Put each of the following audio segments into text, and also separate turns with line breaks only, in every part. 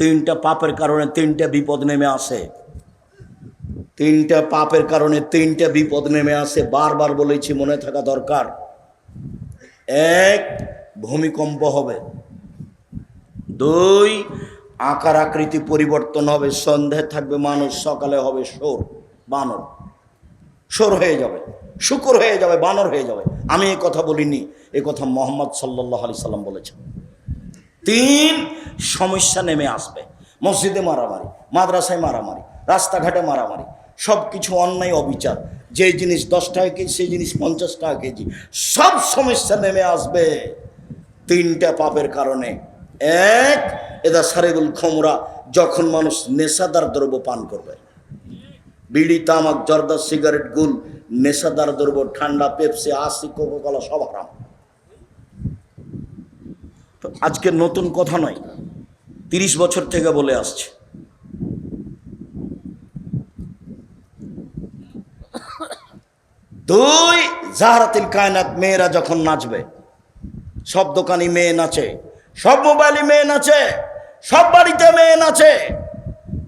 তিনটা পাপের কারণে তিনটা বিপদ নেমে আসে। তিনটা পাপের কারণে তিনটা বিপদ নেমে আসে। বারবার বলেছি, মনে থাকা দরকার। এক, ভূমিকম্প হবে। দুই, আকার আকৃতি পরিবর্তন হবে। সন্ধে থাকবে, মানুষ সকালে হবে সোর বানর। সোর হয়ে যাবে, শুকুর হয়ে যাবে, বানর হয়ে যাবে। আমি এই কথা বলিনি, এ কথা মোহাম্মদ সাল্লাহ আলি সাল্লাম বলেছেন। তিন সমস্যা নেমে আসবে। মসজিদে মারামারি, মাদ্রাসায় মারামারি, রাস্তাঘাটে মারামারি সব কিছু অন্যায়, অবিচার। যে জিনিস দশ টাকা কেজি, সেই জিনিস পঞ্চাশ টাকা কেজি, সব সমস্যা নেমে আসবে। তিনটা পাপের কারণে। এক, এদা সারেগুল খমরা যখন মানুষ নেশাদার দ্রব্য পান করবে। বিড়ি, তামাক, জর্দা, সিগারেট, গুল, নেশাদার দ্রব্য, ঠান্ডা, পেপসি, আশি, কোকোকলা, সব হারাম। তো আজকে নতুন কথা নয়, তিরিশ বছর থেকে বলে আসছে। দুই, জাহারাতিল কায়নাত মেয়েরা যখন নাচবে, সব দোকানি মেয়ে নাচে, সব মোবাইলে মেয়ে নাচে, সব বাড়িতে মেয়ে নাচে,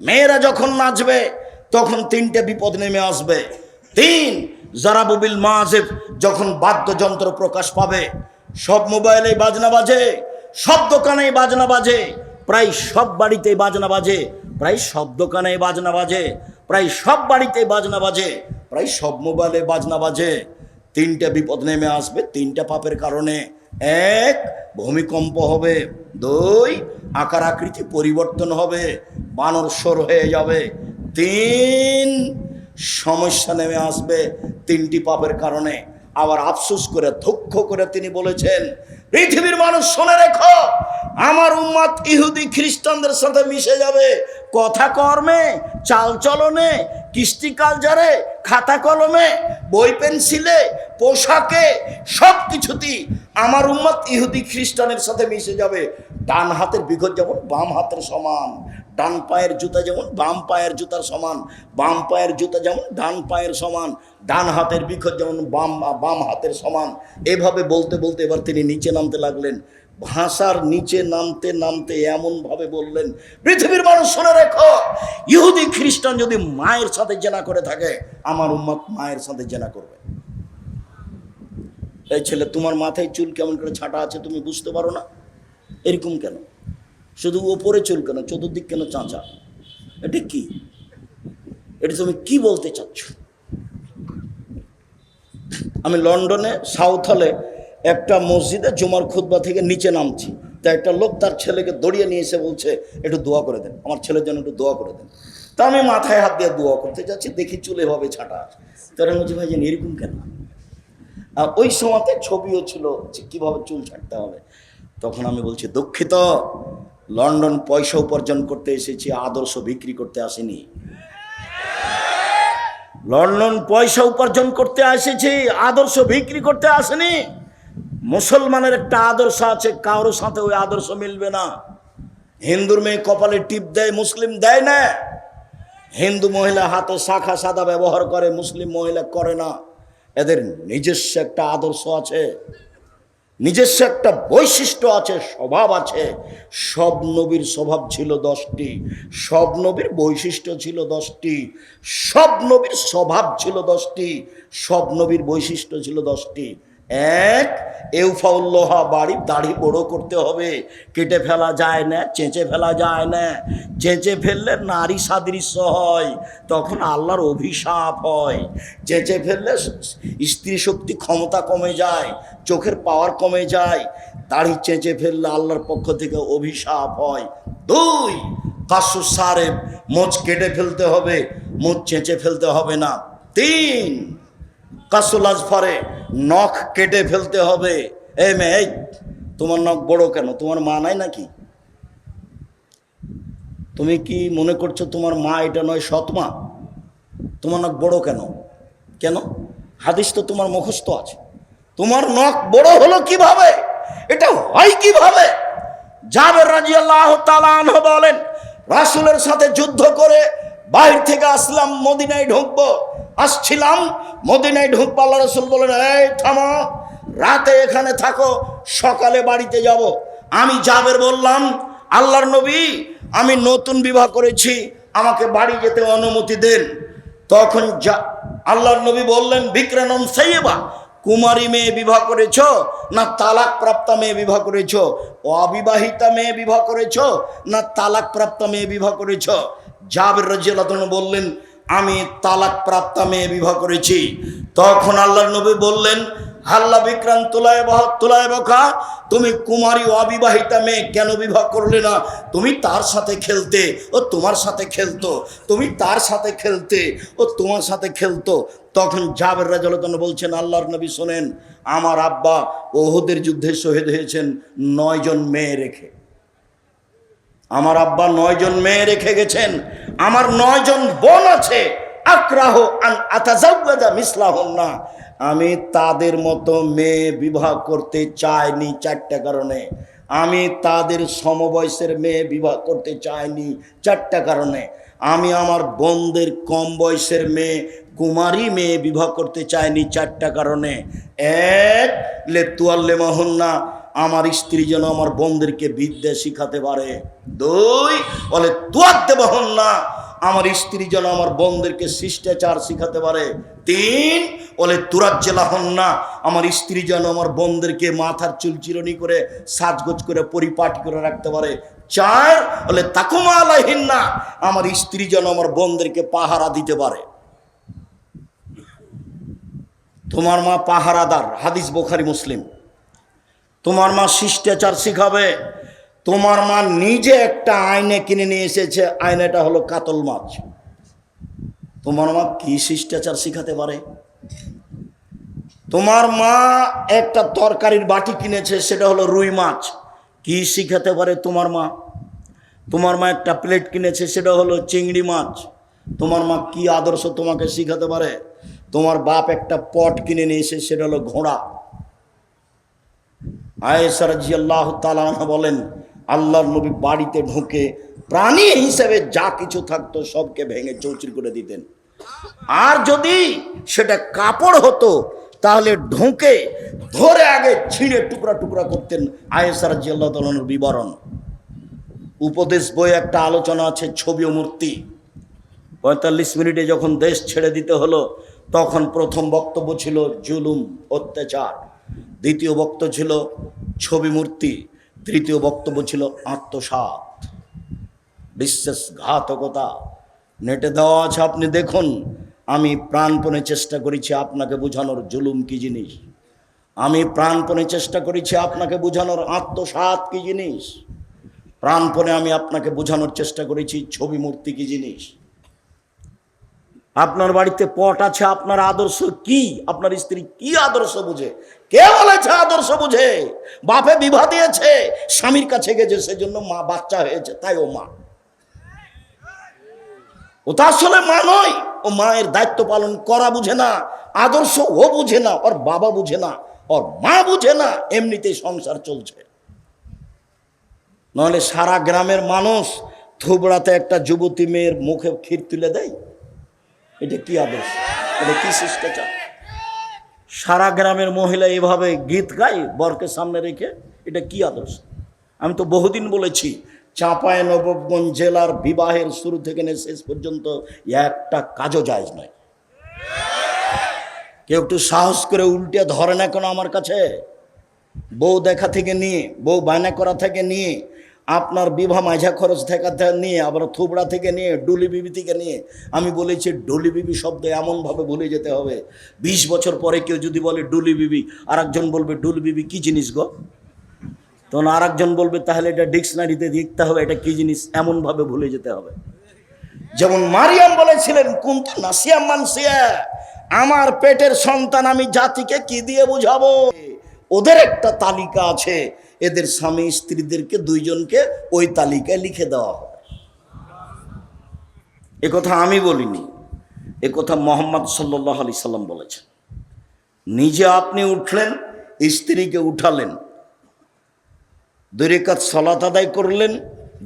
মেয়েরা যখন নাচবে, তখন তিনটে বিপদ নেমে আসবে। তিন জারাবুবিল মাজেব যখন বাদ্যযন্ত্র প্রকাশ পাবে, সব মোবাইলে বাজনা বাজে সব দোকানে বাজনা বাজে, প্রায় সব বাড়িতে বাজনা বাজে, প্রায় সব দোকানে বাজনা বাজে, প্রায় সব বাড়িতে বাজনা বাজে, প্রায় সব মোবাইলে বাজনা বাজে। তিনটা বিপদ নেমে আসবে, তিনটা পাপের কারণে। এক, ভূমিকম্প হবে। দুই, আকার আকৃতি পরিবর্তন হবে, বানর সর হয়ে যাবে। তিন, সমস্যা নেমে আসবে তিনটি পাপের কারণে। আবার আফসোস করে, দুঃখ করে তিনি বলেছেন পৃথিবীর মানুষ শুনে রেখো, আমার উম্মাদ ইহুদি খ্রিস্টানদের সাথে মিশে যাবে। কথা কর্মে, চাল চলনে কৃষ্টি কালচারে, খাতা কলমে, বই পেন্সিলে, পোশাকে সব কিছুতেই আমার উম্মাদ ইহুদি খ্রিস্টানের সাথে মিশে যাবে। ডান হাতের বিঘত যেমন বাম হাতের সমান। ডান পায়ের জুতা যেমন, বাম পায়ের জুতার সমান, বাম পায়ের জুতা যেমন, ডান পায়ের সমান, ডান হাতের বিঘত যেমন, বাম বাম হাতের সমান। এভাবে বলতে বলতে এবার তিনি নিচে নামতে লাগলেন। ভাষার নিচে নামতে নামতে এমনভাবে বললেন, পৃথিবীর মানুষ শুনে রেখো, ইহুদি, খ্রিস্টান যদি মায়ের সাথে জেনা করে থাকে, আমার উম্মত মায়ের সাথে জেনা করবে। এই ছেলে, তোমার মাথায় চুল কেমন করে ছাটা আছে তুমি বুঝতে পারো না? এরকম কেন? শুধু ওপরে চুল কেন, চতুর্দিক কেন চাঁচা? এটা কি? এটা তুমি কি বলতে চাচ্ছ? আমি লন্ডনে, সাউথ হলে একটা মসজিদে জুমার খুতবা থেকে নিচে নামছি। তা একটা লোক তার ছেলেকে দড়িয়ে নিয়ে এসে বলছে, একটু দোয়া করে দেন, আমার ছেলের জন্য একটু দোয়া করে দেন। তা আমি মাথায় হাত দিয়ে দোয়া করতে যাচ্ছি, দেখি চুল এভাবে ছাটা তারা বলছি, ভাই যেন এরকম কেন? আর ওই সময়তে ছবিও ছিল যে কীভাবে চুল ছাড়তে হবে। তখন আমি বলছি, দুঃখিত লন্ডন পয়সা উপার্জন করতে এসেছি, আদর্শ বিক্রি করতে আসেনি। লন্ডন পয়সা উপার্জন করতে এসেছি, আদর্শ বিক্রি করতে আসেনি। মুসলমানের একটা আদর্শ আছে, কারোর সাথে ওই আদর্শ মিলবে না। হিন্দুর মেয়ে কপালে টিপ দেয়, মুসলিম দেয় না। হিন্দু মহিলা হাতে শাখা সাদা ব্যবহার করে, মুসলিম মহিলা করে না। এদের নিজস্ব একটা আদর্শ আছে। নিজস্ব একটা বৈশিষ্ট্য আছে, স্বভাব আছে। সব নবীর স্বভাব ছিল দশটি। সব নবীর বৈশিষ্ট্য ছিল দশটি। সব নবীর স্বভাব ছিল দশটি। সব নবীর বৈশিষ্ট্য ছিল দশটি। এক, এউফাউল্লোহা বাড়ি, দাড়ি বড় করতে হবে। কেটে ফেলা যায় না, চেঁচে ফেলা যায় না। চেঁচে ফেললে নারী সাদৃশ্য হয়, তখন আল্লাহর অভিশাপ হয়। চেঁচে ফেললে স্ত্রী শক্তি ক্ষমতা কমে যায়, চোখের পাওয়ার কমে যায়। দাড়ি চেঁচে ফেললে আল্লাহর পক্ষ থেকে অভিশাপ হয়। দুই, কাসু সারেব মোচ কেটে ফেলতে হবে মোচ চেঁচে ফেলতে হবে না। তিন কাসুল আজফারে নখ কেটে ফেলতে হবে। এই মেয়ে তোমার নখ বড় কেন? তোমার মা নাই নাকি? তুমি কি মনে করছ তোমার মা এটা নয় সৎ তোমার নখ বড় কেন? কেন? হাদিস তো তোমার মুখস্থ আছে। তোমার নখ বড় হলো কীভাবে? এটা হয় কীভাবে? জাবের রাজি আল্লাহ তালাহ বলেন, রাসুলের সাথে যুদ্ধ করে বাইর থেকে আসলাম, মদিনায় ঢুকবো। আসছিলাম, মদিনায় ঢুকবো, আল্লাহ রসুল বলেন, এই, থামো, রাতে এখানে থাকো, সকালে বাড়িতে যাব। আমি জাবের বললাম, আল্লাহর নবী, আমি নতুন বিবাহ করেছি, আমাকে বাড়ি যেতে অনুমতি দেন। তখন যা, আল্লাহর নবী বললেন বিক্রানম সাইয়েবা, কুমারী মেয়ে বিবাহ করেছ না তালাক প্রাপ্তা মেয়ে বিবাহ করেছ? অবিবাহিতা মেয়ে বিবাহ করেছ না তালাক প্রাপ্তা মেয়ে বিবাহ করেছ? জাবের রাজিয়াল্লাহ বললেন আমি তালাক প্রাপ্তা মেয়ে বিবাহ করেছি। তখন আল্লাহর নবী বললেন, হাল্লা বিক্রান্ত তুলায় বহ, তুলায় বকা, তুমি কুমারী অবিবাহিতা মেয়ে কেন বিবাহ করলে না? তুমি তার সাথে খেলতে, ও তোমার সাথে খেলতো, তুমি তার সাথে খেলতে, ও তোমার সাথে খেলতো। তখন জাবের রাজলতন বলছেন, আল্লাহর নবী শোনেন, আমার আব্বা ওহুদের যুদ্ধে শহীদ হয়েছেন, নয়জন মেয়ে রেখে। আমার আব্বা নয়জন মেয়ে রেখে গেছেন। আমার নয়জন বোন আছে। আক্রাহ আন আতাজাউদা না আমি তাদের মতো মেয়ে বিবাহ করতে চাইনি চারটা কারণে। আমি তাদের সমবয়সের মেয়ে বিবাহ করতে চাইনি চারটা কারণে। আমি আমার বোনদের কম বয়সের মেয়ে, কুমারী মেয়ে বিবাহ করতে চাইনি চারটা কারণে। এক, লে তুয়াল্লে মহন্না আমার স্ত্রী যেন আমার বোনদেরকে বিদ্যা শিখাতে পারে। দুই, বলে তুয়াতে বহন না। আমার স্ত্রী যেন আমার বোনদেরকে শিষ্টাচার শিখাতে পারে। তিন, বলে হন না। আমার স্ত্রী যেন আমার বোনদেরকে মাথার চুল চিরনি করে সাজগোজ করে পরিপাটি করে রাখতে পারে। চার, বলে, তাকুমা আলাহিন না। আমার স্ত্রী যেন আমার বোনদেরকে পাহারা দিতে পারে। তোমার মা পাহারাদার, হাদিস বোখারি মুসলিম। তোমার মা শিষ্টাচার শিখাবে। তোমার মা নিজে একটা আয়নে কিনে নিয়ে এসেছে। আয়নাটা হলো কাতল মাছ। তোমার মা কি শিষ্টাচার শিখাতে পারে? তোমার মা একটা তরকারির বাটি কিনেছে, সেটা হলো রুই মাছ। কি শিখাতে পারে তোমার মা? তোমার মা একটা প্লেট কিনেছে, সেটা হলো চিংড়ি মাছ। তোমার মা কি আদর্শ তোমাকে শিখাতে পারে? তোমার বাপ একটা পট কিনে নিয়ে এসে সেটা হলো ঘোড়া। আয়েসার জিয়াল্লাহ তালা বলেন, আল্লাহর নবী বাড়িতে ঢুকে প্রাণী হিসেবে যা কিছু থাকতো সবকে ভেঙে চৌচির করে দিতেন। আর যদি সেটা কাপড় হতো, তাহলে ঢুকে ধরে আগে ছিঁড়ে টুকরা টুকরা করতেন আয়েসার জিয়াল্লাহ তালানোর বিবরণ। উপদেশ বই একটা আলোচনা আছে, ছবি ও মূর্তি। পঁয়তাল্লিশ মিনিটে যখন দেশ ছেড়ে দিতে হলো, তখন প্রথম বক্তব্য ছিল জুলুম, অত্যাচার। দ্বিতীয় বক্তব্য ছিল ছবি মূর্তি, তৃতীয় বক্তব্য ছিল আত্মসাত বিশ্বাসঘাতকতা নেটে দেওয়া আছে, আপনি দেখুন। আমি প্রাণপণে চেষ্টা করেছি আপনাকে বোঝানোর জুলুম কি জিনিস? আমি প্রাণপণে চেষ্টা করেছি আপনাকে বোঝানোর আত্মসাত কি জিনিস? প্রাণপণে আমি আপনাকে বোঝানোর চেষ্টা করেছি ছবি মূর্তি কি জিনিস? আপনার বাড়িতে পট আছে, আপনার আদর্শ কি? আপনার স্ত্রী কি আদর্শ বুঝে? কে বলেছে আদর্শ বুঝে? বাপে বিবাহ দিয়েছে, স্বামীর কাছে গেছে, সেজন্য মা বাচ্চা হয়েছে, তাই ও মা। ও তো আসলে মা নয়, ও মায়ের দায়িত্ব পালন করা বুঝে না, আদর্শ ও বুঝে না, ওর বাবা বুঝে না, ওর মা বুঝে না, এমনিতেই সংসার চলছে। নাহলে সারা গ্রামের মানুষ থুবড়াতে একটা যুবতী মেয়ের মুখে ক্ষীর তুলে দেয়? এটা কি আদর্শ? এটা কি শিষ্টাচার? সারা গ্রামের মহিলা এভাবে গীত গায়, বরকে সামনে রেখে, এটা কি আদর্শ? আমি তো বহুদিন বলেছি চাঁপায় নবগঞ্জ জেলার বিবাহের শুরু থেকে শেষ পর্যন্ত একটা কাজও যায় নয়। কেউ একটু সাহস করে উল্টে ধরে না কেন আমার কাছে? বউ দেখা থেকে নিয়ে, বউ বায়না করা থেকে নিয়ে আপনার বিবাহ মাঝা খরচ থে- নিয়ে, আবার থুবড়া থেকে নিয়ে, ডুলি বিবি থেকে নিয়ে। আমি বলেছি, ডুলি বিবি শব্দ এমনভাবে ভুলে যেতে হবে। বিশ বছর পরে কেউ যদি বলে, ডুলি বিবি আর একজন বলবে, ডুলি বিবি কী জিনিস গো? তখন আর একজন বলবে, তাহলে এটা ডিকশনারিতে দেখতে হবে, এটা কী জিনিস? এমনভাবে ভুলে যেতে হবে। যেমন মারিয়াম বলেছিলেন কুন্তু নাসিয়াম মানসিয়া, আমার পেটের সন্তান আমি জাতিকে কি দিয়ে বুঝাবো? ওদের একটা তালিকা আছে এদের স্বামী স্ত্রীদেরকে দুইজনকে ওই তালিকায় লিখে দেওয়া হবে এ কথা আমি বলিনি, এ কথা মোহাম্মদ সাল্লাহ আলি সাল্লাম বলেছেন। নিজে আপনি উঠলেন, স্ত্রীকে উঠালেন দুই রেখাত সলাত আদায় করলেন,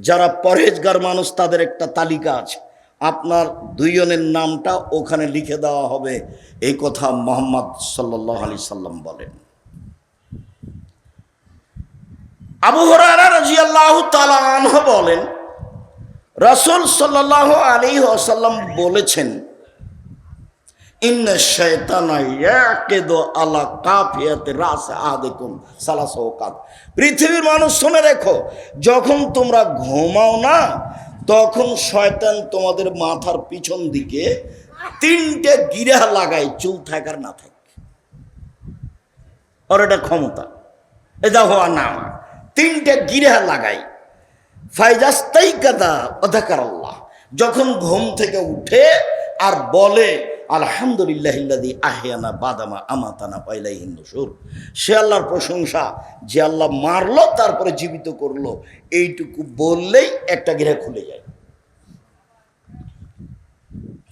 যারা পরহেজগার মানুষ তাদের একটা তালিকা আছে। আপনার দুইজনের নামটা ওখানে লিখে দেওয়া হবে, এই কথা মোহাম্মদ সাল্লাহ আলি সাল্লাম বলেন। আবু হরারা রাজিয়াল্লাহু তাআলা আনহু বলেন, রাসূল বলেছেন ইয়াকিদু আলা সালাসা ওয়াকাত। পৃথিবীর মানুষ শুনে রেখো, যখন তোমরা ঘুমাও না, তখন শয়তান তোমাদের মাথার পিছন দিকে তিনটে গিরা লাগায়, চুল থাকার না থাকে। ওর এটা ক্ষমতা। এটা হওয়া না তিনটে গিরা লাগাই। ফাইজাস্তাই কাদা অধাকার আল্লাহ যখন ঘুম থেকে উঠে আর বলে আলহামদুলিল্লাহ আহিয়ানা বাদামা আমাতানা পাইলাই হিন্দু সুর সে আল্লাহর প্রশংসা, যে আল্লাহ মারলো, তারপরে জীবিত করল। এইটুকু বললেই একটা গৃহ খুলে যায়।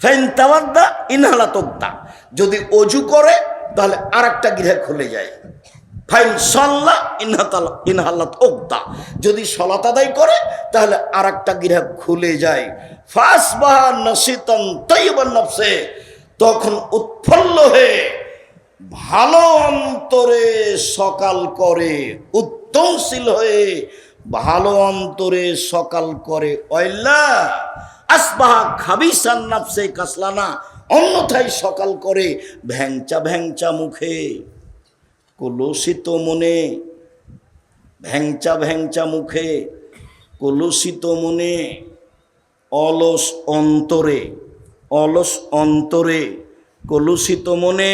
ফেন তাওয়াদ্দা ইনহালা তোক্তা যদি অজু করে, তাহলে আর একটা গৃহ খুলে যায়। ফাইন সল্লা ইনহাতাল ইনহাল্লাত ওক্তা যদি সলাত আদায় করে, তাহলে আর একটা গৃহ খুলে যায়। ফাস বাহা নসিতন তৈবান নফসে। তখন উৎফুল্ল হয়ে ভালো অন্তরে সকাল করে, উত্তমশীল হয়ে ভালো অন্তরে সকাল করে। অয়লা আসবাহা খাবিসান নাফসে কাসলানা। অন্যথায় সকাল করে ভ্যাংচা ভ্যাংচা মুখে। কলুষিত মনে, ভ্যাংচা ভ্যাংচা মুখে, কলুষিত মনে, অলস অন্তরে অলস অন্তরে, কলুষিত মনে,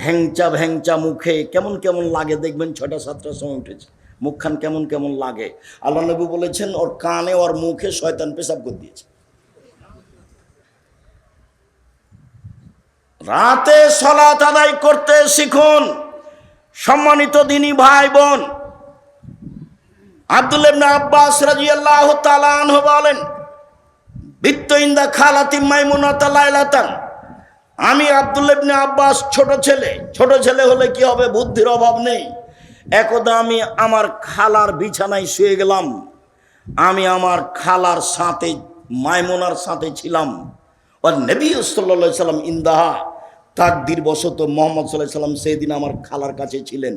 ভ্যাংচা ভ্যাংচা মুখে, কেমন কেমন লাগে দেখবেন ছটা সাতটার সময় উঠেছে, মুখখান কেমন কেমন লাগে। আল্লাহ নবী বলেছেন, ওর কানে, ওর মুখে শয়তান পেশাব করে দিয়েছে। রাতে সলাত আদায় করতে শিখুন। সম্মানিত দিনী ভাই বোন, আব্দুল আব্বাস রাদিয়াল্লাহু তাআলা আনহু বলেন, বিত্ত খালাতি মাইমুনাতা আমি আব্দুল ইবনে আব্বাস ছোট ছেলে ছোট ছেলে হলে কি হবে বুদ্ধির অভাব নেই। একদা আমি আমার খালার বিছানায় শুয়ে গেলাম। আমি আমার খালার সাথে, মাইমুনার সাথে ছিলাম। আর নবী সাল্লা সাল্লাম ইন্দাহা তাকদির বশত মোহাম্মদ সাল্লাহ সাল্লাম সেই দিন আমার খালার কাছে ছিলেন।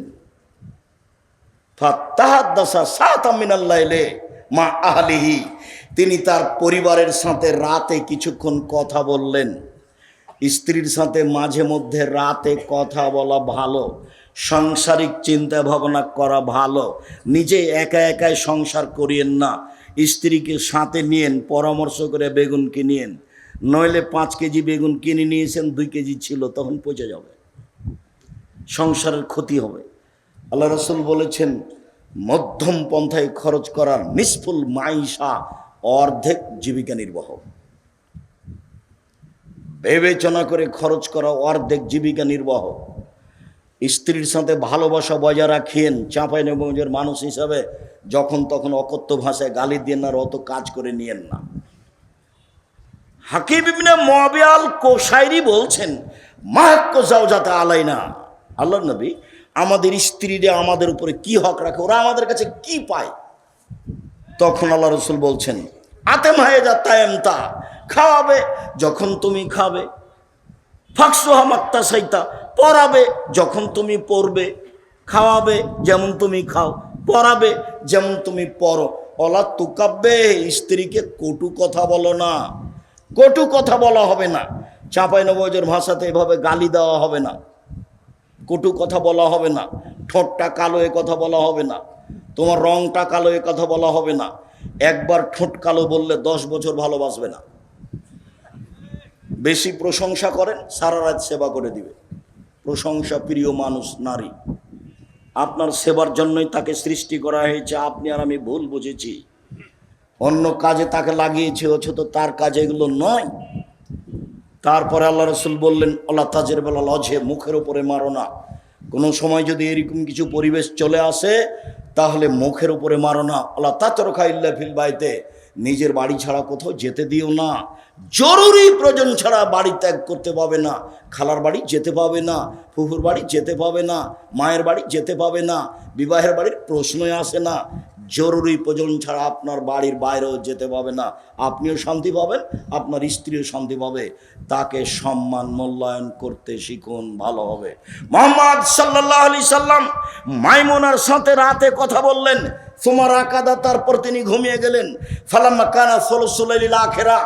মা আহলিহি। তিনি তার পরিবারের সাথে রাতে কিছুক্ষণ কথা বললেন। স্ত্রীর সাথে মাঝে মধ্যে রাতে কথা বলা ভালো, সাংসারিক চিন্তা ভাবনা করা ভালো। নিজে একা একাই সংসার করিয়েন না। স্ত্রীকে সাথে নিয়েন, পরামর্শ করে বেগুন কিনিয়েন নইলে পাঁচ কেজি বেগুন কিনে নিয়েছেন, দুই কেজি ছিল, তখন পচে যাবে। সংসারের ক্ষতি হবে। আল্লাহ রসুল বলেছেন, মধ্যম পন্থায় খরচ করার নিষ্ফুল মাইশা অর্ধেক জীবিকা নির্বাহ। বিবেচনা করে খরচ করা অর্ধেক জীবিকা নির্বাহ। স্ত্রীর সাথে ভালোবাসা বজায় রাখিয়েন, চাঁপাই নবগঞ্জের মানুষ হিসাবে যখন তখন অকথ্য ভাষায় গালি দিয়ে না অত কাজ করে নিয়েন না। হাকিম ইবনে মবিয়াল কোসাইরি বলছেন মাহাক্য যাও যাতে আলাই না আল্লাহ নবী, আমাদের স্ত্রীরা আমাদের উপরে কি হক রাখে? ওরা আমাদের কাছে কি পায়? তখন আল্লাহ রসুল বলছেন, আতেম হয়ে যা তায়েম তা খাওয়াবে যখন তুমি খাবে, ফাঁকসোহা মাক্তা সাইতা পড়াবে যখন তুমি পড়বে খাওয়াবে যেমন তুমি খাও পড়াবে যেমন তুমি পড়ো অলা তুকাব্বে, স্ত্রীকে কটু কথা বলো না। কটু কথা বলা হবে না। চাঁপাই নবজের ভাষাতে এভাবে গালি দেওয়া হবে না। কটু কথা বলা হবে না। ঠোঁটটা কালো এ কথা বলা হবে না। তোমার রংটা কালো এ কথা বলা হবে না। একবার ঠোঁট কালো বললে দশ বছর ভালোবাসবে না। বেশি প্রশংসা করেন, সারা রাত সেবা করে দিবে। প্রশংসা প্রিয় মানুষ, নারী। আপনার সেবার জন্যই তাকে সৃষ্টি করা হয়েছে। আপনি আর আমি ভুল বুঝেছি। অন্য কাজে তাকে লাগিয়েছে অথচ তার কাজ এগুলো নয়। তারপরে আল্লাহ রসুল বললেন আল্লাহ তাজের বেলা লজে মুখের ওপরে মারো না। কোনো সময় যদি এরকম কিছু পরিবেশ চলে আসে, তাহলে মুখের উপরে মারো না। আল্লাহ তাতরখা ইল্লা ফিল বাইতে, নিজের বাড়ি ছাড়া কোথাও যেতে দিও না। জরুরি প্রয়োজন ছাড়া বাড়ি ত্যাগ করতে পাবে না। খালার বাড়ি যেতে পাবে না, ফুফুর বাড়ি যেতে পাবে না, মায়ের বাড়ি যেতে পাবে না, বিবাহের বাড়ির প্রশ্নই আসে না। জরুরি প্রয়োজন ছাড়া আপনার বাড়ির বাইরেও যেতে পাবে না। আপনিও শান্তি পাবেন, আপনার স্ত্রীও শান্তি পাবে। তাকে সম্মান মূল্যায়ন করতে শিখুন, ভালো হবে। মোহাম্মদ সাল্লাহ আলি সাল্লাম মাইমুনার সাথে রাতে কথা বললেন। তোমার আকাদা, তারপর তিনি ঘুমিয়ে গেলেন। ফালাম্মা কানা সলসুলাইল আখেরা,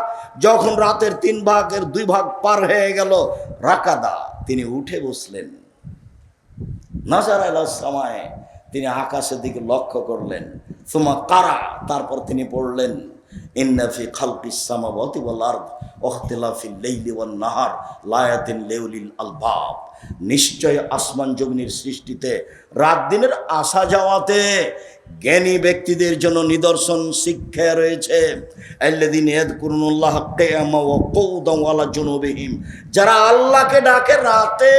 যখন রাতের তিন ভাগের দুই ভাগ পার হয়ে গেল রাকাদা। তিনি উঠে বসলেন। নাজার সামায়, তিনি আকাশের দিকে লক্ষ্য করলেন। সুমা কারা, তারপর তিনি পড়লেন ইন্নাফি লাইলি ওয়ান নাহার, লায়াতিন লিউলিল আলবাব। নিশ্চয় আসমান জমিনের সৃষ্টিতে রাত দিনের আসা যাওয়াতে জ্ঞানী ব্যক্তিদের জন্য নিদর্শন, শিক্ষা রয়েছে। যারা আল্লাহকে ডাকে রাতে,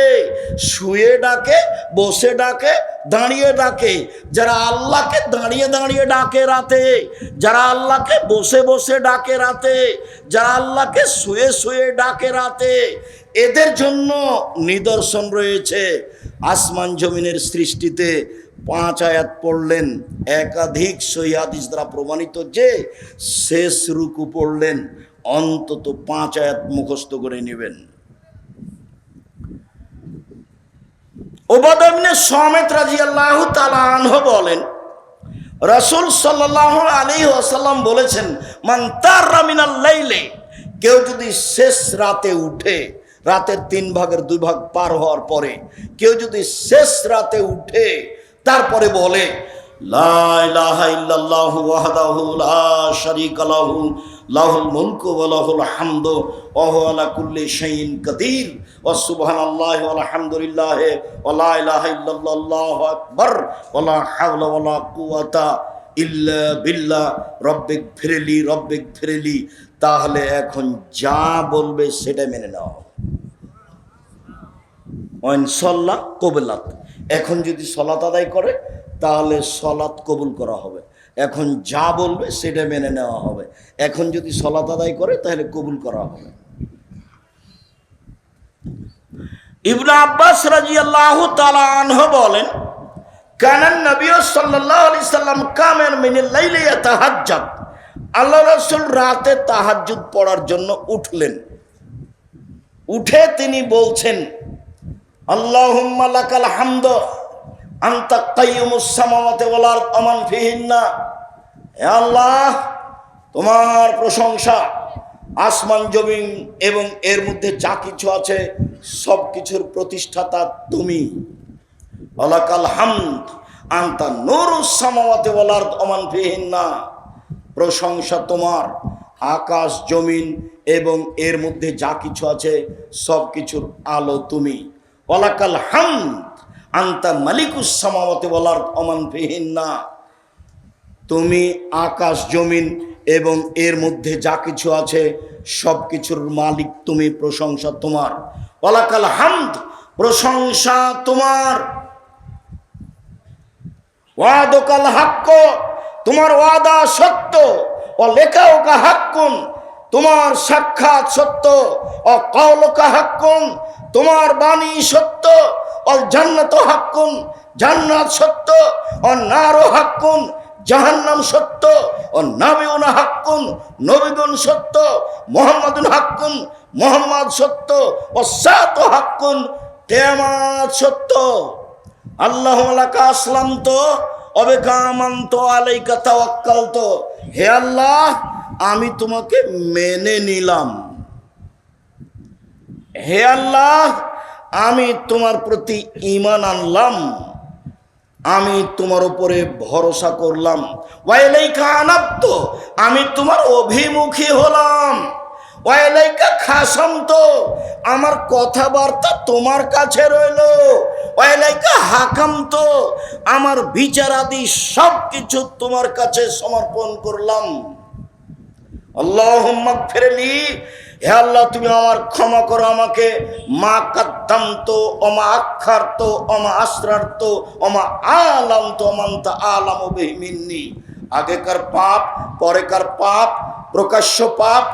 শুয়ে ডাকে, বসে ডাকে, দাঁড়িয়ে ডাকে, যারা আল্লাহকে দাঁড়িয়ে দাঁড়িয়ে ডাকে রাতে, যারা আল্লাহকে বসে বসে ডাকে রাতে, যারা আল্লাহকে শুয়ে শুয়ে ডাকে রাতে, এদের জন্য নিদর্শন রয়েছে। আসমান জমিনের সৃষ্টিতে পাঁচ আয়াত পড়লেন, একাধিক সহিদিস দ্বারা প্রমাণিত যে শেষ রুকু পড়লেন, অন্তত পাঁচ আয়াত মুখস্থ করে নেবেন। ওবাদমিনে সমেত রাজি আল্লাহ তালাহ বলেন, রসুল সাল্লাহ আলী আসাল্লাম বলেছেন, মান তার রামিনাল লাইলে কেউ যদি শেষ রাতে উঠে, রাতের তিন ভাগের দুই ভাগ পার হওয়ার পরে, কেউ যদি শেষ রাতে উঠে তারপরে বলে হামদু আলা কুল্লি শাইইন কাদির, ওয়া সুবহানাল্লাহি ওয়া আলহামদুলিল্লাহি, ওয়া লা ইলাহা ইল্লাল্লাহু আকবার, ওয়া লা হাওলা ওয়া লা কুওয়াতা ইল্লা তাহলে এখন যা বলবে সেটা মেনে নেওয়া হবে ওয়াইন সল্লা কবেলাত। এখন যদি সলাত আদায় করে, তাহলে সলাৎ কবুল করা হবে। এখন যা বলবে, সেটা মেনে নেওয়া হবে। এখন যদি সলাত আদায় করে, তাহলে কবুল করা হবে। ইবনা আব্বাস রাজি আল্লাহ তালাহ বলেন কানান নবী সাল্লাহ আলি সাল্লাম কামের মিনিল লাইলে তাহাজ্জাত আল্লাহ রসুল রাতে তাহাজ্জুদ পড়ার জন্য উঠলেন। উঠে তিনি বলছেন আল্লাহুম্মা লাকাল হামদ আনতা কাইয়ুমুস সামাওয়াতি ওয়াল আরদ ফিহিন্না। আল্লাহ, তোমার প্রশংসা, আসমান, জমিন এবং এর মধ্যে যা কিছু আছে, সব কিছুর প্রতিষ্ঠাতা তুমি। ওয়ালাকাল হামদ আনতা নূরুস সামাওয়াতি ওয়াল আমান ফিহিন্না। প্রশংসা তোমার, আকাশ, জমিন এবং এর মধ্যে যা কিছু আছে, সব কিছুর আলো তুমি। ওয়ালাকাল হামদ আন্তা মালিকুস সামাওয়াতি বলার অমান না তুমি আকাশ, জমিন এবং এর মধ্যে যা কিছু আছে সব কিছুর মালিক তুমি, প্রশংসা তোমার। ওয়ালাকাল হামদ, প্রশংসা তোমার। ওয়াদকাল হাক্ক, তোমার ওয়াদা সত্য। ও লেখাও কা হাক্কুন তোমার সাক্ষাৎ সত্য ও কৌলকা হাক্কুন তোমার বাণী সত্য ও জান্নাত হাক্কুন জান্নাত সত্য ও নারো হাক্কুন জাহান্নাম সত্য ও নাবিউন হাক্কুন নবীগুন সত্য, মোহাম্মদুন হাক্কুন মোহাম্মদ সত্য ও সাত হাক্কুন কেয়ামাত সত্য। আল্লাহ আসলাম তো অবেকামান্ত, আলাইকা তাওয়াক্কাল তো হে আল্লাহ আমি তোমাকে মেনে নিলাম। হে আল্লাহ, আমি তোমার প্রতি ইমান আনলাম। আমি তোমার উপরে ভরসা করলাম। ওয়াইলাইকা আনাপ্ত আমি তোমার অভিমুখী হলাম। ওয়াইলাইকা খাসাম তো আমার কথাবার্তা তোমার কাছে রইল। ওয়াইলাইকা হাকাম তো আমার বিচারাদি সব কিছু তোমার কাছে সমর্পণ করলাম। আল্লাহ ফেরেলি হে আল্লাহ, তুমি আমার ক্ষমা করো আমাকে। মা কাদ্দাম তো অমা আক্ষার তো অমা আশ্রার তো অমা আলাম তো অমান্তা আলাম বেহিমিন্নি আগেকার পাপ, পরেকার পাপ, প্রকাশ্য পাপ,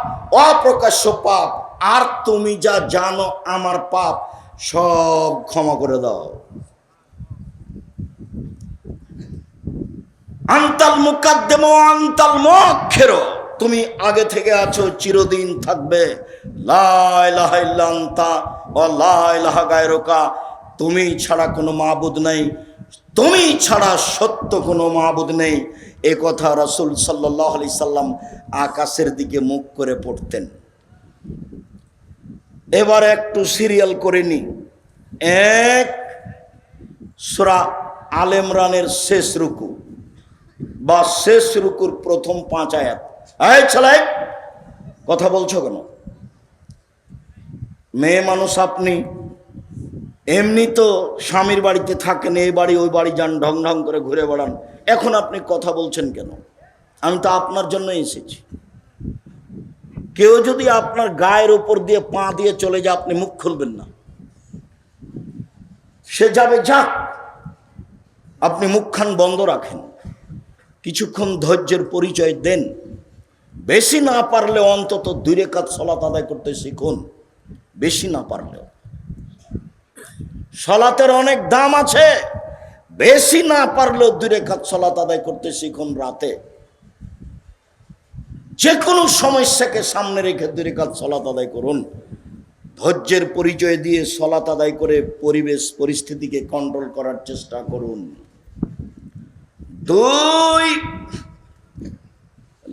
অপ্রকাশ্য পাপ, আর তুমি যা জানো আমার পাপ, সব ক্ষমা করে দাও। আন্তাল মুকাদ্দেম আন্তাল মক্ষেরো তুমি আগে থেকে আছো, চিরদিন থাকবে। লাইলাহাইল্লান্তা তুমি ছাড়া কোনো মাবুদ নেই। তুমি ছাড়া সত্য কোনো মাবুদ নেই। এ কথা রসুল সাল্লাহ আলি সাল্লাম আকাশের দিকে মুখ করে পড়তেন। এবার একটু সিরিয়াল করে নি। এক, সুরা আলেমরানের শেষ রুকু। বা শেষ রুকুর প্রথম পাঁচ আয়াত। এই ছেলে কথা বলছো কেন? মেয়ে মানুষ আপনি, এমনি তো স্বামীর বাড়িতে থাকেন, এই বাড়ি, ওই বাড়ি যান, ঢং ঢং করে ঘুরে বেড়ান। এখন আপনি কথা বলছেন কেন? আমি তো আপনার জন্য এসেছি। কেউ যদি আপনার গায়ের উপর দিয়ে পা দিয়ে চলে যায়, আপনি মুখ খুলবেন না। সে যাবে, যাক। আপনি মুখখান বন্ধ রাখেন। কিছুক্ষণ ধৈর্যের পরিচয় দেন। বেশি না পারলে অন্তত দুই রেখাত সলাত আদায় করতে শিখুন। বেশি না পারলেও। সলাতের অনেক দাম আছে। বেশি না পারলেও দুই রেখাত সলাত আদায় করতে শিখুন রাতে। যে কোনো সমস্যাকে সামনে রেখে দুই রেখাত সলাত আদায় করুন। ধৈর্যের পরিচয় দিয়ে সলাত আদায় করে পরিবেশ, পরিস্থিতিকে কন্ট্রোল করার চেষ্টা করুন। দুই লা ইলাহা ইল্লাল্লাহু ওয়াহদাহু লা শারীকা লাহু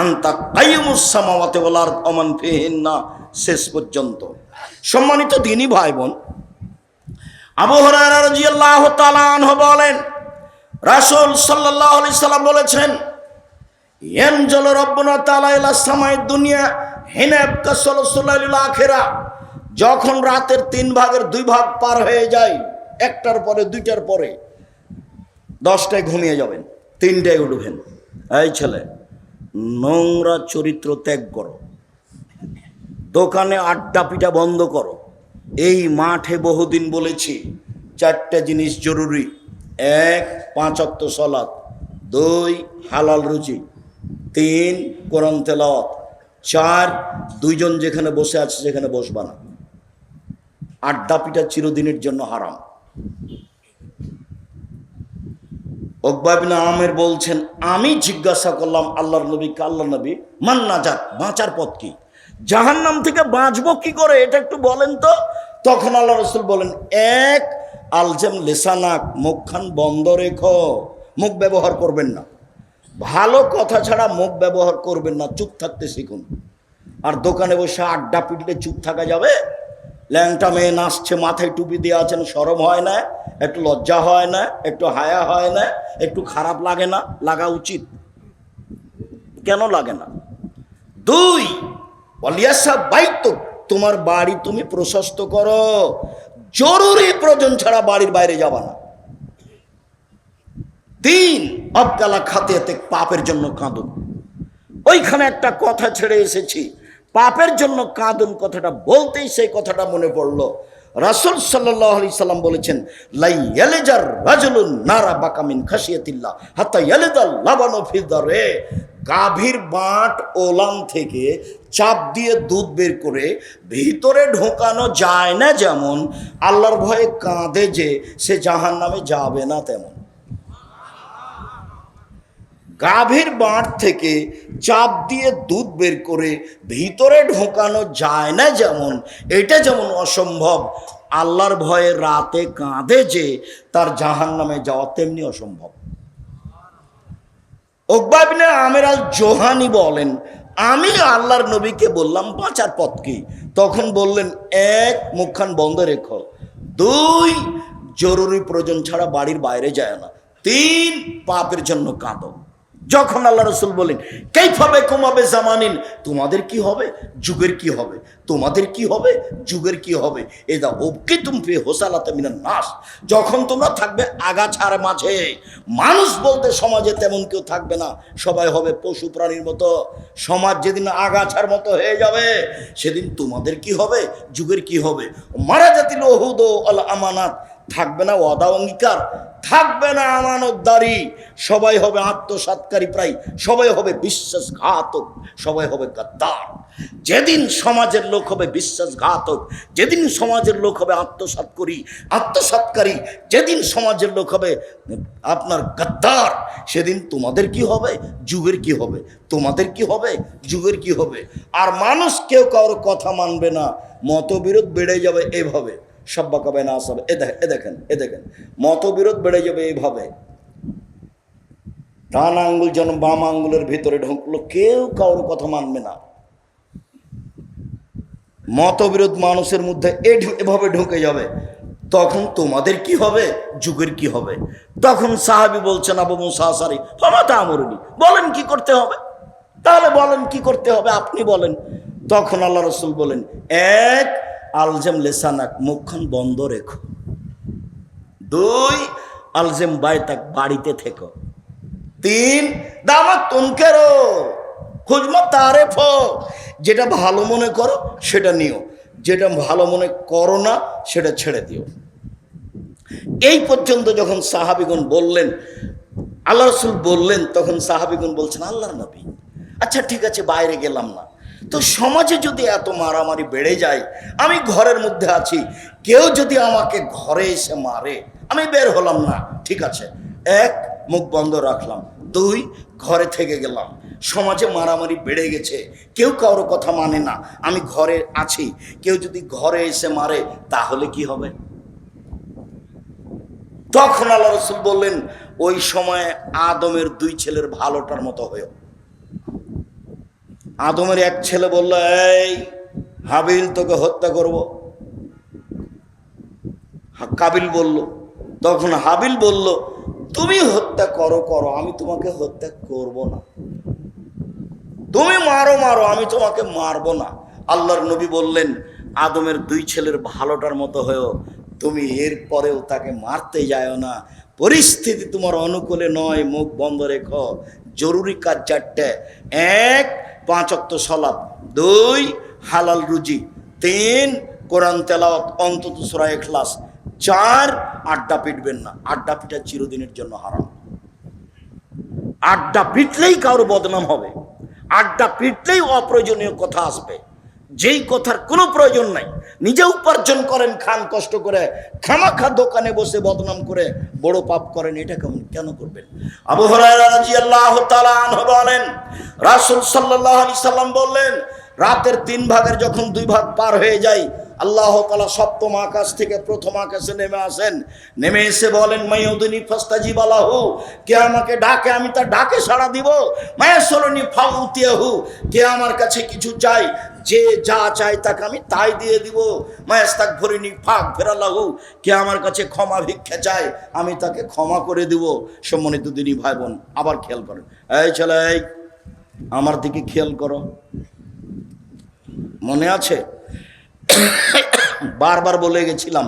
আনতা কাইয়ুমুস সামাওয়াতি ওয়াল আরদ ওয়া মান ফিহিন্না, শেষ পর্যন্ত। সম্মানিত দিনী ভাই বোন আবু হুরায়রা রাদিয়াল্লাহু তাআলা আনহু বলেন, রাসূল সাল্লাল্লাহু আলাইহি সাল্লাম বলেছেন, ইয়ানজালু রাব্বুনা তাআলা ইলা সামাই দুনিয়া হিনাব কাসলসুলাইল আখিরা যখন রাতের তিন ভাগের দুই ভাগ পার হয়ে যায়, একটার পরে, দুইটার পরে, দশটায় ঘুমিয়ে যাবেন, তিনটায় উঠবেন। এই ছেলে নোংরা চরিত্র ত্যাগ করো। দোকানে আড্ডা পিটা বন্ধ করো। এই মাঠে বহুদিন বলেছি, চারটা জিনিস জরুরি। এক, পাঁচ অক্ত সলাৎ দুই, হালাল রুচি। তিন, কোরআন তেলাওয়াত। চার, দুইজন যেখানে বসে আছে সেখানে বসবা না। আড্ডা পিটা চিরদিনের জন্য হারাম। ওকবাবিন আমের বলছেন, আমি জিজ্ঞাসা করলাম আল্লাহর নবীকে আল্লাহ নবী মান্না যাক বাঁচার পথ কি? জাহান নাম থেকে বাঁচবো কি করে, এটা একটু বলেন তো। তখন আল্লাহ রসুল বলেন, এক, আলজেম লেসানাক, মুখখান বন্ধ রেখো, মুখ ব্যবহার করবেন না। ভালো কথা ছাড়া মুখ ব্যবহার করবেন না, চুপ থাকতে শিখুন। আর দোকানে বসে আড্ডা পিটলে চুপ থাকা যাবে? ল্যাংটা মেয়ে নাচছে, মাথায় টুপি দিয়ে আছেন, সরম হয় না, একটু লজ্জা হয় না, একটু হায়া হয় না, একটু খারাপ লাগে না, লাগা উচিত। কেন লাগে না? দুই, অলিয়াসা বাইত, তোমার বাড়ি তুমি প্রশস্ত করো, জরুরি প্রয়োজন ছাড়া বাড়ির বাইরে যাবা না। তিন, অবকালা খাতে পাপের জন্য কাঁদুন ওইখানে একটা কথা ছেড়ে এসেছি পাপের জন্য কাঁদুন কথাটা বলতেই সেই কথাটা মনে পড়ল। রাসুল সাল্লাম বলেছেন, লাই গাভীর বাঁট ওলান থেকে চাপ দিয়ে দুধ বের করে ভিতরে ঢোকানো যায় না যেমন, আল্লাহর ভয়ে কাঁদে যে সে জাহান নামে যাবে না তেমন। গাভীর বাঁট থেকে চাপ দিয়ে দুধ বের করে ভিতরে ঢোকানো যায় না যেমন, এটা যেমন অসম্ভব। আল্লাহর ভয়ে রাতে কাঁদে যে, তার জাহান নামে যাওয়া তেমনি অসম্ভব। ওকবাবিনে আমের জোহানি বলেন, আমি আল্লাহর নবীকে বললাম, বাঁচার পথ কি? তখন বললেন, এক, মুখখান বন্ধ রেখো। দুই, জরুরি প্রয়োজন ছাড়া বাড়ির বাইরে যায় না। তিন, পাপের জন্য কাঁদো। যখন আল্লাহ রসুল বলেন কেইভাবে কমাবে জামানিন? তোমাদের কি হবে? যুগের কি হবে? তোমাদের কি হবে? যুগের কি হবে? এদা ওকে তুমি হোসালাতে মিনার নাস। যখন তোমরা থাকবে আগাছার মাঝে, মানুষ বলতে সমাজে তেমন কেউ থাকবে না, সবাই হবে পশু প্রাণীর মতো। সমাজ যেদিন আগাছার মতো হয়ে যাবে, সেদিন তোমাদের কি হবে? যুগের কি হবে? মারা জাতিল ওহুদ আল আমানাত। থাকবে না, ওয়াদা অঙ্গীকার। থাকবে না আমানতদারি। সবাই হবে আত্মসাৎকারী প্রায়। সবাই হবে বিশ্বাসঘাতক। সবাই হবে গাদ্দার। যেদিন সমাজের লোক হবে বিশ্বাসঘাতক, যেদিন সমাজের লোক হবে আত্মসাৎ করি আত্মসাৎকারী, যেদিন সমাজের লোক হবে আপনার গাদ্দার, সেদিন তোমাদের কি হবে? যুগের কি হবে? তোমাদের কি হবে? যুগের কি হবে? আর মানুষ কেউ কারোর কথা মানবে না। মতবিরোধ বেড়ে যাবে এভাবে। সব্বা কবে না আসবে এ দেখেন এ দেখেন এ দেখেন। মতবিরোধ বেড়ে যাবে এইভাবে। ডান আঙ্গুল যেন বাম আঙ্গুলের ভিতরে ঢুকলো, কেউ কারোর কথা মানবে না। মতবিরোধ মানুষের মধ্যে এভাবে ঢুকে যাবে। তখন তোমাদের কি হবে? যুগের কি হবে? তখন সাহাবি বলছেন, আবু মুসাহারি ক্ষমতা আমরুনি বলেন কি করতে হবে? তাহলে বলেন কি করতে হবে? আপনি বলেন। তখন আল্লাহ রসুল বলেন, এক আলজেম লেসানাক মুখখান বন্ধ রেখো। দুই, আলজেম বাইতাক বাড়িতে থেকো। তিন, দামাত তুনকেরো। খুঁজমা তারে যেটা ভালো মনে করো, সেটা নিও। যেটা ভালো মনে করো না, সেটা ছেড়ে দিও। এই পর্যন্ত যখন সাহাবিগুন বললেন, আল্লাহ রসুল বললেন, তখন সাহাবিগুন বলছেন, আল্লাহর নবী। আচ্ছা ঠিক আছে, বাইরে গেলাম না। তো সমাজে যদি এত মারামারি বেড়ে যায়, আমি ঘরের মধ্যে আছি, কেউ যদি আমাকে ঘরে এসে মারে, আমি বের হলাম না, ঠিক আছে? এক, মুখ বন্ধ রাখলাম। দুই, ঘরে থেকে গেলাম। সমাজে মারামারি বেড়ে গেছে, কেউ কারোর কথা মানে না, আমি ঘরে আছি। কেউ যদি ঘরে এসে মারে, তাহলে কি হবে? তখন আল্লাহ রসুল বললেন, ওই সময় আদমের দুই ছেলের ভালোটার মতো হয়েও। আদমের এক ছেলে বলল, এই, হাবিল, তোকে হত্যা করব। কাবিল বলল, তখন হাবিল বলল, তুমি হত্যা করো করো, আমি তোমাকে হত্যা করব না। তুমি মারো মারো, আমি তোমাকে মারবো না। আল্লাহর নবী বললেন, আদমের দুই ছেলের ভালোটার মতো হয়েও তুমি এর পরেও তাকে মারতে যাও না। পরিস্থিতি তোমার অনুকূলে নয়, মুখ বন্ধ রেখো। জরুরি কাজ চারটে। এক পাঁচ অক্ত সলাপ দুই, হালাল রুজি। তিন, কোরআন তেলাওয়াত, অন্তত সরাই খ্লাস চার, আড্ডা পিটবেন না। আড্ডা পিটা চিরদিনের জন্য হারাম। আড্ডা পিটলেই কারও বদনাম হবে। আড্ডা পিটলেই অপ্রয়োজনীয় কথা আসবে। যেই কথার কোনো প্রয়োজন নাই। নিজে উপার্জন করেন, খান, কষ্ট করে, খামাখা দোকানে বসে বদনাম করে বড় পাপ করেন, এটা কেমন, কেন করবেন? আবু বলেন, রাসুল সাল্লাম বললেন, রাতের তিন ভাগের যখন দুই ভাগ পার হয়ে যায় আল্লাহ তালা সপ্তম আকাশ থেকে প্রথম আকাশে নেমে আসেন। নেমে এসে বলেন মাইয়দিনী ফাস্তাজি বালাহু কে আমাকে ডাকে আমি তার ডাকে সাড়া দিব। মায়াসরণী ফাউতিয়াহু কে আমার কাছে কিছু চাই যে যা চাই তাকে আমি তাই দিয়ে দিব। মায়াস্তাক ভরিনি ফাঁক ফেরালাহু কে আমার কাছে ক্ষমা ভিক্ষা চায় আমি তাকে ক্ষমা করে দিব। সম্মানিত দিনী ভাই বোন আবার খেয়াল করেন। এই এই, আমার দিকে খেয়াল করো। মনে আছে? বারবার বলে গেছিলাম